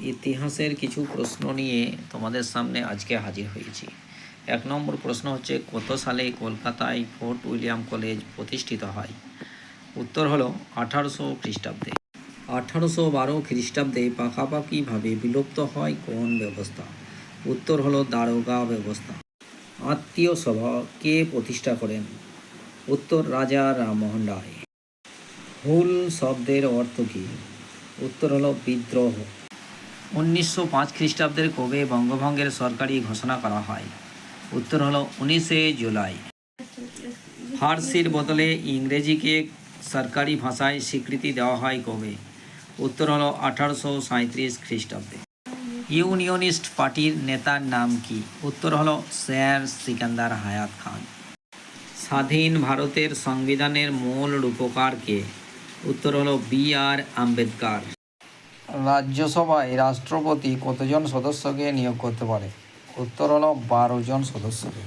ইতিহাসের কিছু প্রশ্ন নিয়ে তোমাদের সামনে আজকে হাজির হয়েছি। এক নম্বর প্রশ্ন হচ্ছে, কত সালে কলকাতায় ফোর্ট উইলিয়াম কলেজ প্রতিষ্ঠিত হয়? উত্তর হলো, আঠারোশো খ্রিস্টাব্দে। আঠারোশো বারো খ্রিস্টাব্দে পাকাপাকিভাবে বিলুপ্ত হয় কোন ব্যবস্থা? উত্তর হলো, দারোগা ব্যবস্থা। আত্মীয় সভা কে প্রতিষ্ঠা করেন? উত্তর, রাজা রামমোহন রায়। হুল শব্দের অর্থ কী? উত্তর হলো, বিদ্রোহ। উনিশশো পাঁচ খ্রিস্টাব্দের কবে বঙ্গভঙ্গের সরকারি ঘোষণা করা হয়? উত্তর হলো উনিশে জুলাই। ফার্সির বদলে ইংরেজিকে সরকারি ভাষায় স্বীকৃতি দেওয়া হয় কবে? উত্তর হলো আঠারোশো সাঁত্রিশ খ্রিস্টাব্দে। ইউনিয়নিস্ট পার্টির নেতার নাম কি? উত্তর হলো স্যার সিকান্দার হায়াত খান। স্বাধীন ভারতের সংবিধানের মূল রূপকারকে উত্তর হলো বি আর আম্বেদকর। রাজ্যসভায় রাষ্ট্রপতি কতজন সদস্যকে নিয়োগ করতে পারে? উত্তর হলো বারো জন সদস্যকে।